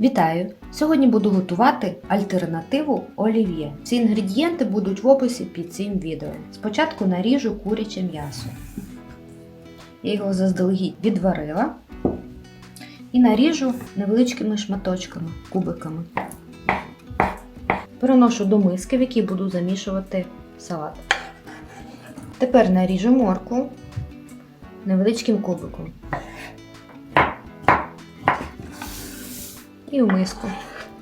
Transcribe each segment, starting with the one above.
Вітаю! Сьогодні буду готувати альтернативу олів'є. Ці інгредієнти будуть в описі під цим відео. Спочатку наріжу куряче м'ясо. Я його заздалегідь відварила і наріжу невеличкими шматочками, кубиками. Переношу до миски, в якій буду замішувати салат. Тепер наріжу моркву невеличким кубиком. І в миску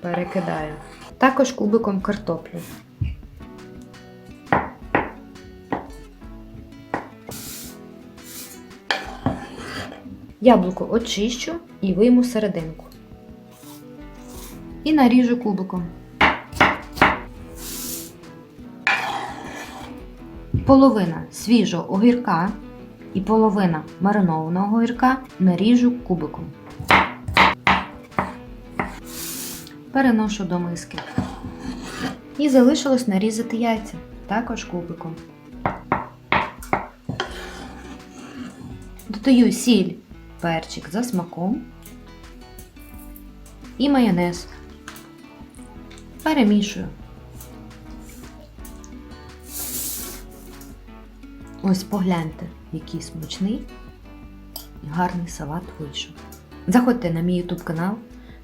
перекидаю. Також кубиком картоплю. Яблуко очищу і вийму серединку. І наріжу кубиком. Половина свіжого огірка і половина маринованого огірка наріжу кубиком. Переношу до миски. І залишилось нарізати яйця, також кубиком. Додаю сіль, перчик за смаком і майонез. Перемішую. Ось погляньте, який смачний і гарний салат вийшов. Заходьте на мій YouTube канал.